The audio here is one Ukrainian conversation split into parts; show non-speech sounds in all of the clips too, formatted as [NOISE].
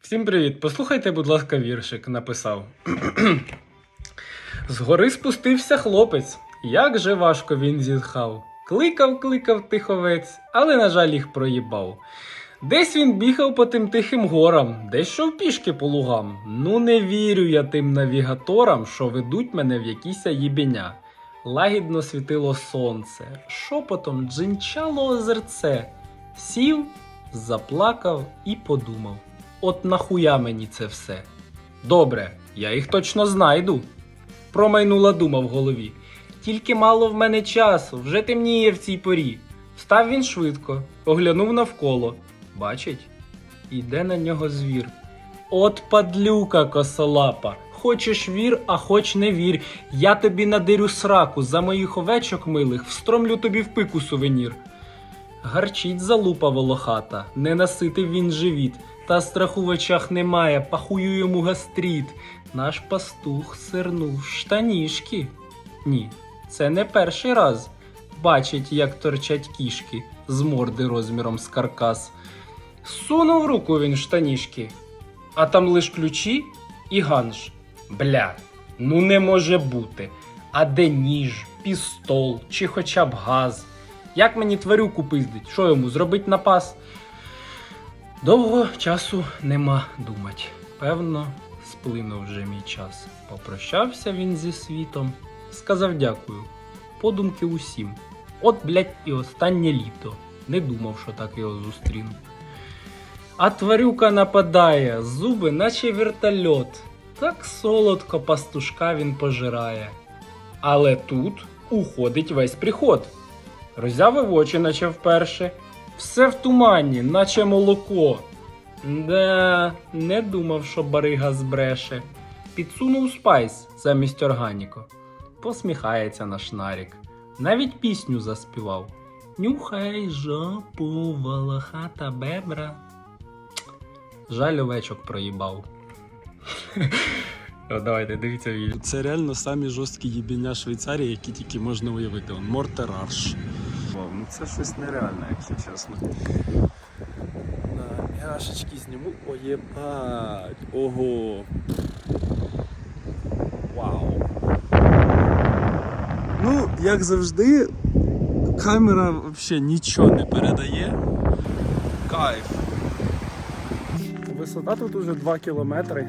Всім привіт! Послухайте, будь ласка, віршик написав. [CLEARS THROAT] Згори спустився хлопець. Як же важко він зітхав. Кликав, кликав тиховець, але, на жаль, їх проїбав. Десь він бігав по тим тихим горам, десь йшов пішки по лугам. Ну не вірю я тим навігаторам, що ведуть мене в якісь їбеня. Лагідно світило сонце, шепотом джинчало озерце. Сів, заплакав і подумав: от нахуя мені це все? Добре, я їх точно знайду. Промайнула дума в голові. Тільки мало в мене часу, вже темніє в цій порі. Встав він швидко, оглянув навколо. Бачить, іде на нього звір. От падлюка косолапа. Хочеш вір, а хоч не вір. Я тобі надирю сраку, за моїх овечок милих встромлю тобі в пику сувенір. Гарчить залупа волохата, не наситив він живіт, та страху в очах немає, пахую йому гастріт. Наш пастух сирнув штанішки. Ні, це не перший раз. Бачить, як торчать кішки з морди розміром з каркас. Сунув руку він в штанішки, а там лиш ключі і ганж. Бля, ну не може бути. А де ніж, пістол чи хоча б газ? Як мені тварюку пиздить? Що йому зробить напас? Довго часу нема думать. Певно, сплинув вже мій час. Попрощався він зі світом, сказав дякую. Подумки усім. От, блядь, і останнє літо. Не думав, що так його зустріну. А тварюка нападає, зуби, наче вертольот. Так солодко пастушка він пожирає. Але тут уходить весь приход. Роззявив очі, наче вперше. Все в тумані, наче молоко. Да, не думав, що барига збреше. Підсунув спайс замість органіко. Посміхається наш нарік. Навіть пісню заспівав. Нюхай жопу, волохата бебра. Жаль, овечок проїбав. [LAUGHS] Давайте, дивіться відео. Це реально самі жорсткі їбіння Швейцарії, які тільки можна уявити. Мортерарш. Це щось нереальне, якщо чесно. На м'яшечки зніму. О. Ого. Вау. Ну, як завжди, камера взагалі нічого не передає. Кайф. Висота тут уже 2 кілометри.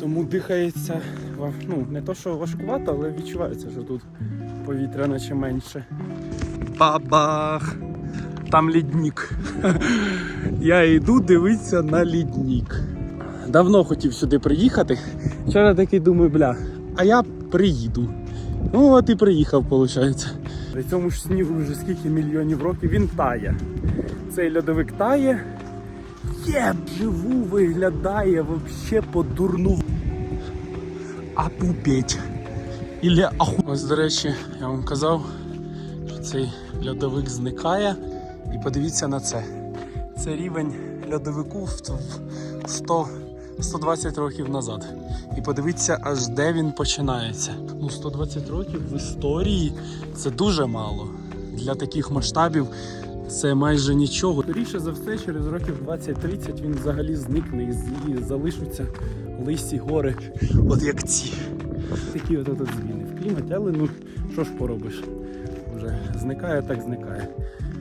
Тому дихається ну, не то, що важкувато, але відчувається, що тут повітря наче менше. Бабах! Там ліднік. [LAUGHS] Я йду дивитися на ліднік. Давно хотів сюди приїхати. Вчора такий думаю, бля, а я приїду. Ну от і приїхав, виходить. При цьому ж снігу вже скільки мільйонів років він тає. Цей льодовик тає. Є, живу виглядає вообще по-дурну. Опупеть. Ілля аху. Ось, до речі, я вам казав, що цей льодовик зникає. І подивіться на це. Це рівень льодовику в в 100, 120 років назад. І подивіться, аж де він починається. Ну, 120 років в історії це дуже мало. Для таких масштабів це майже нічого. Скоріше за все, через років 20-30 він взагалі зникне і з- і залишаться лисі гори, от як ці. Такі от, от зміни в кліматі, але ну що ж поробиш? Вже зникає, так зникає.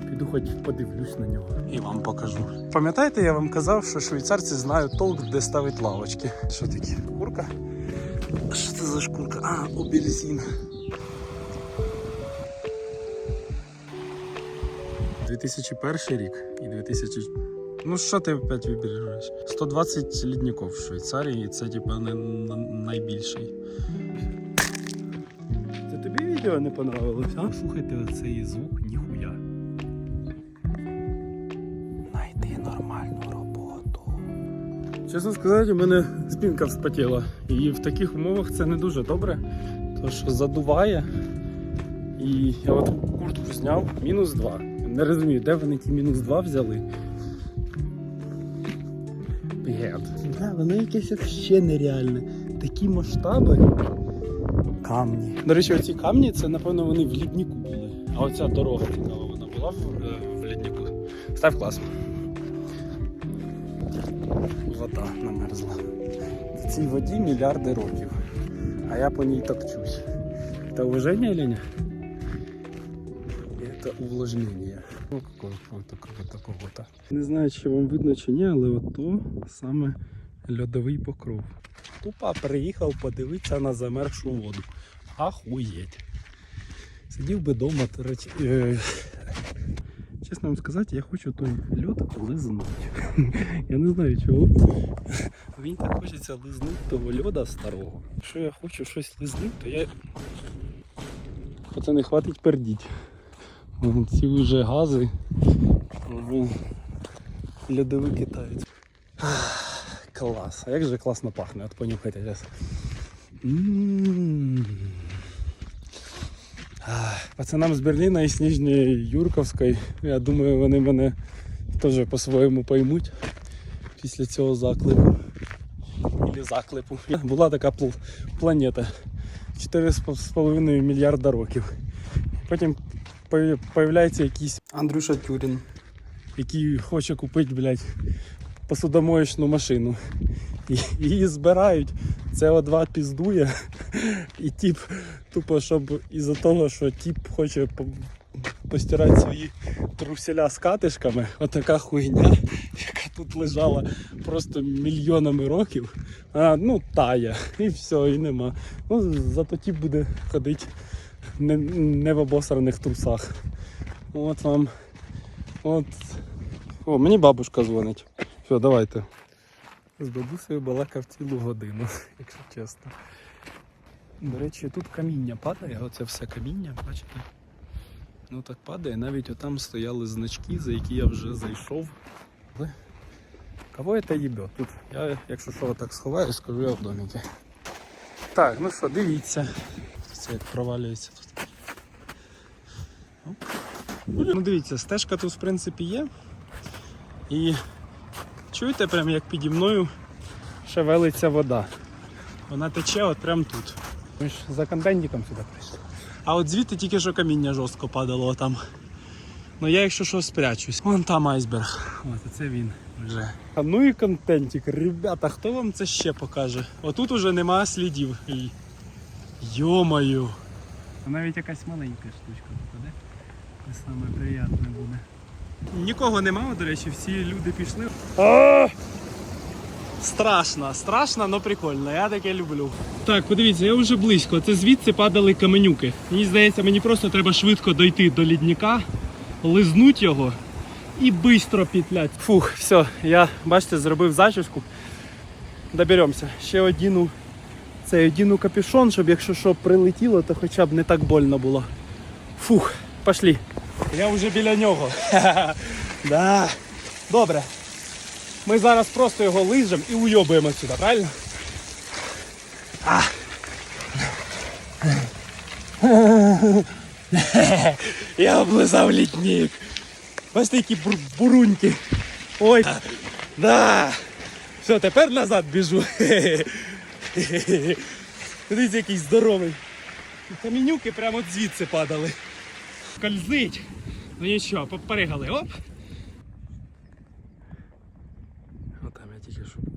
Піду хоч подивлюсь на нього. І вам покажу. Пам'ятаєте, я вам казав, що швейцарці знають толк, де ставить лавочки. Що таке? Шкурка? Що це за шкурка? А, обельзин. 2001 рік і 2000... Ну що ти опять вибереш? 120 лідників в Швейцарії, і це типа не найбільший. Це тобі відео не понравилось, а? Слухайте оцей звук, ніхуя. Найди нормальну роботу. Чесно сказати, у мене спинка вспотіла. І в таких умовах це не дуже добре, тому що задуває. І я от куртку зняв, мінус 2. Не розумію, де вони ті мінус 2 взяли. Гет. Да, воно якесь взагалі нереальне. Такі масштаби. Камні. До речі, оці камні, це напевно вони в ліднику були. А оця дорога цікава, вона була в, е, в ліднику. Став клас. вода намерзла. В цій воді мільярди років. А я по ній топчусь. Это уважение или нет? Это Ну, круто. Не знаю, чи вам видно чи ні, але от то саме льодовий покров. Тупо приїхав подивитися на замерзшу воду. Ахуєть. Сидів би вдома. Е... Чесно вам сказати, я хочу той льод лизнути. [LAUGHS] я не знаю чого. Мені так хочеться лизнути того льода старого. Якщо я хочу щось лизнути, то я. Це не хватить пердіть. Ці вже гази. Вже льодові китають. Клас. А як же класно пахне, от понюхайте зараз. Пацанам з Берліна і з Ніжньої Юрковської. Я думаю, вони мене теж по-своєму поймуть після цього заклику. Или заклепу. Була така пл- планета 4,5 мільярда років. Потім появляється якийсь Андрюша Тюрін, який хоче купити, блядь, посудомоєчну машину. І її збирають, СО2 піздує, і тип тупо, щоб із-за того, що тип хоче постирати свої труселя з катишками, отака хуйня, яка тут лежала просто мільйонами років, а, ну тає, і все, і нема. Ну, зато тип буде ходити не, не в обосраних трусах. От вам. От. О, мені бабушка дзвонить. Все, давайте. З бабусею балакав цілу годину, [LAUGHS] якщо чесно. До речі, тут каміння падає, оце все каміння, бачите? Ну так падає, навіть отам стояли значки, за які я вже зайшов. Кого це їбе? Тут я, якщо що, так сховаю, скажу я в доміки. Так, ну що, дивіться. Як провалюється тут. Ну дивіться, стежка тут в принципі є. І чуєте, прям як піді мною шевелиться вода. Вона тече от прям тут. Ми ж за контентиком сюди прийшли. А от звідти тільки що каміння жорстко падало там. Ну я якщо що спрячусь. Вон там айсберг. От це він вже. А ну і контентик, ребята, хто вам це ще покаже? Отут уже нема слідів. Йомаю. Навіть якась маленька штучка попаде. Це саме приємне буде. Нікого нема, до речі, всі люди пішли. А! Страшно, страшно, але прикольно. Я таке люблю. Так, подивіться, я вже близько. Це звідси падали каменюки. Мені здається, мені просто треба швидко дойти до лідника, лизнуть його і швидко пітлять. Фух, все, я, бачите, зробив зачіску. Доберемося. Ще одіну цей одіну капюшон, щоб якщо що прилетіло, то хоча б не так больно було. Фух, пошли. Я вже біля нього. [LAUGHS] да. Добре. Ми зараз просто його лижемо і уйобуємо сюди, правильно? А. [LAUGHS] Я облизав літнік. Бачите, які бур- буруньки. Ой. Да. Все, тепер назад біжу. [LAUGHS] [LAUGHS] Дивіться, який здоровий. Камінюки прямо звідси падали. Кользить. Ну нічого, попригали. Оп. Отам я тільки що був.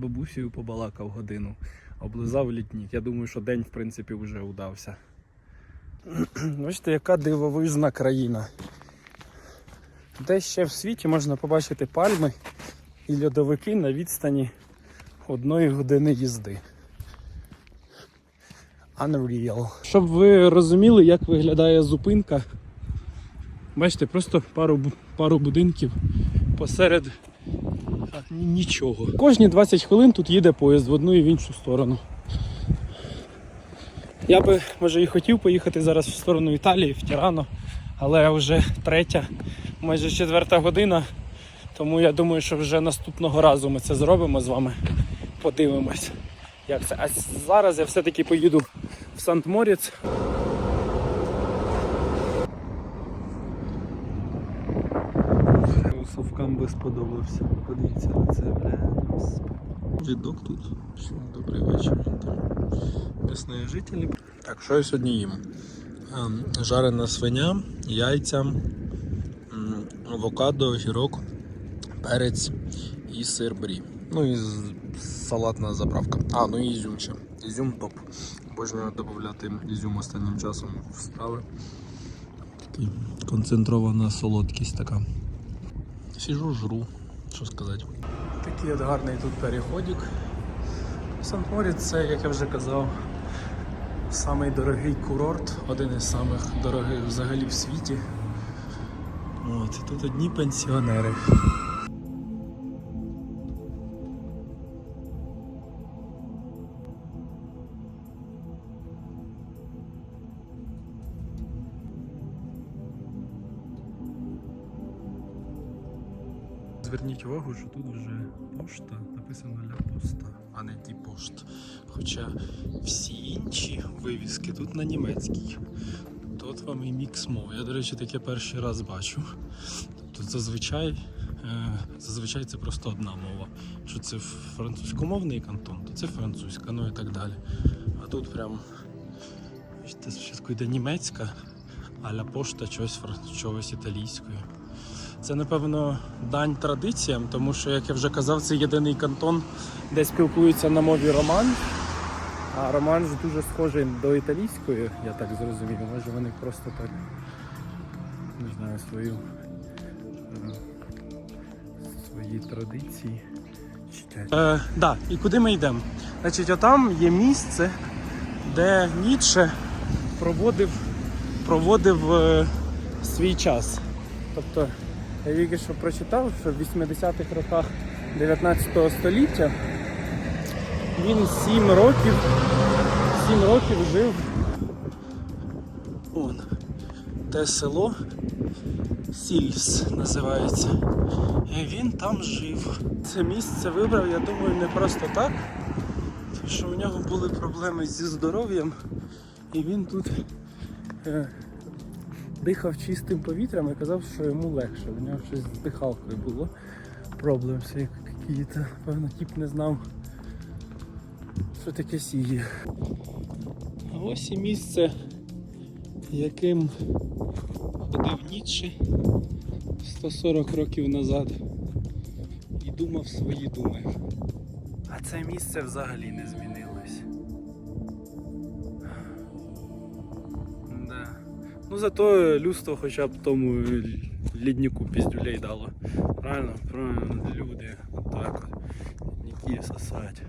Бабусею побалакав годину. Облизав літнік. Я думаю, що день, в принципі, вже удався. [CLEARS THROAT] Бачите, яка дивовижна країна. Де ще в світі можна побачити пальми і льодовики на відстані одної години їзди. Unreal. Щоб ви розуміли, як виглядає зупинка. Бачите, просто пару, пару будинків посеред нічого. Кожні 20 хвилин тут їде поїзд в одну і в іншу сторону. Я би, може, і хотів поїхати зараз в сторону Італії, в Тірано, але вже третя, майже четверта година. Тому я думаю, що вже наступного разу ми це зробимо з вами. Подивимось, як це. А зараз я все-таки поїду в Сант-Моріц. Совкам би сподобався. Подивіться на це, бля. Відок тут. Добрий вечір. Місні жителі. Так, що я сьогодні їм? Ем, Жарена свиня, яйця, авокадо, огірок, перець і сир брі. Ну і з- салатна заправка. А, ну і ізюм ще. Ізюм топ. Обожнюю додати ізюм останнім часом в страви. Такий концентрована солодкість така. Сіжу, жру, що сказати. Такий от гарний тут переходик. Сан-Моріц це, як я вже казав, самий дорогий курорт, один із самих дорогих взагалі в світі. От, тут одні пенсіонери. Зверніть увагу, що тут вже пошта написано Ля Поста, а не Ді Пошт. Хоча всі інші вивіски тут на німецькій. Тут вам і мікс мов. Я, до речі, таке перший раз бачу. Тут зазвичай, е, зазвичай це просто одна мова. Що це французькомовний кантон, то це французька, ну і так далі. А тут прям спочатку йде німецька, а ля пошта чогось, чогось італійською. Це, напевно, дань традиціям, тому що, як я вже казав, це єдиний кантон, де спілкуються на мові роман. А роман ж дуже схожий до італійської, я так зрозумів. Може вони просто так не знаю, свою свої традиції читають. Е, да, і куди ми йдемо? Значить, отам є місце, де Ніцше проводив, проводив е, свій час. Тобто я тільки що прочитав, що в 80-х роках 19 століття він 7 років, 7 років жив. Он, те село Сільс називається. І він там жив. Це місце вибрав, я думаю, не просто так, тому що у нього були проблеми зі здоров'ям, і він тут е, дихав чистим повітрям і казав, що йому легше. У нього щось з дихалкою було. Проблемси якісь. Певно, тіп не знав, що таке сіє. А ось і місце, яким ходив Ніцше 140 років назад і думав свої думи. А це місце взагалі не змінилось. Ну зато людство хоча б тому ліднику піздюлей дало. Правильно? Правильно, люди. От. Лідники сосать.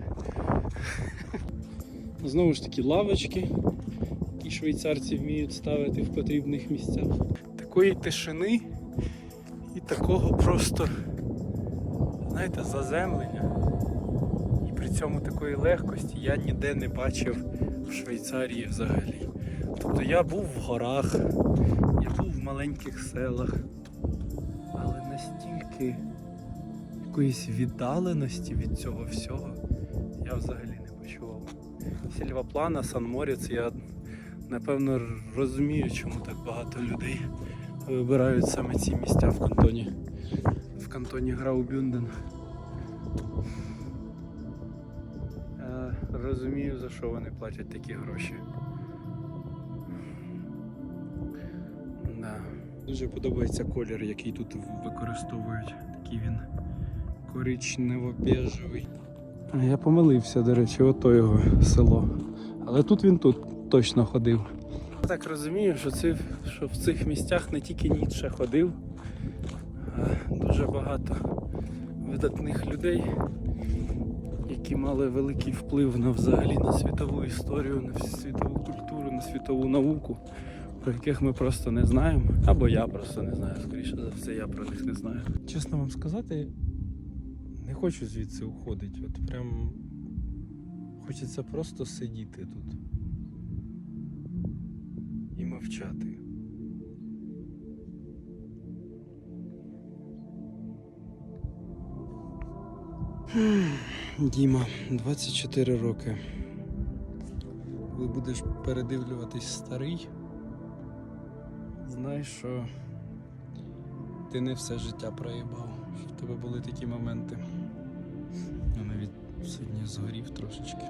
Знову ж таки лавочки, які швейцарці вміють ставити в потрібних місцях. Такої тишини і такого просто, знаєте, заземлення. І при цьому такої легкості я ніде не бачив в Швейцарії взагалі. Тобто я був в горах, я був в маленьких селах, але настільки якоїсь віддаленості від цього всього я взагалі не почував. Сільваплана, Сан-Моріц, я напевно розумію, чому так багато людей вибирають саме ці місця в кантоні. В кантоні Граубюнден. Розумію, за що вони платять такі гроші. Да. Дуже подобається колір, який тут використовують. Такий він коричнево-бежевий. Я помилився, до речі, ото його село. Але тут він тут точно ходив. Я так розумію, що, це, що в цих місцях не тільки Ніцше ходив, а дуже багато видатних людей, які мали великий вплив на взагалі на світову історію, на світову культуру, на світову науку, про яких ми просто не знаємо. Або я просто не знаю, скоріше за все, я про них не знаю. Чесно вам сказати, не хочу звідси уходити. От прям хочеться просто сидіти тут і мовчати. Діма, 24 роки. Коли будеш передивлюватись старий, знай, що ти не все життя проїбав, що в тебе були такі моменти. Я навіть сьогодні згорів трошечки.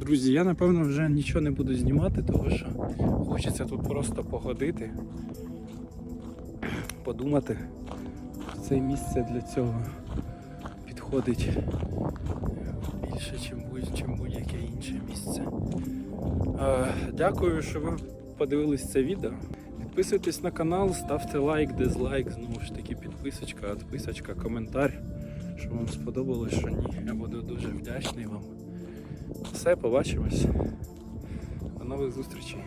Друзі, я напевно вже нічого не буду знімати, тому що хочеться тут просто погодити подумати. Це місце для цього підходить більше, ніж будь-яке інше місце. Дякую, що ви подивились це відео. Підписуйтесь на канал, ставте лайк, дизлайк, знову ж таки підписочка, відписочка, коментар, що вам сподобалось, що ні. Я буду дуже вдячний вам. Все, побачимось. До нових зустрічей.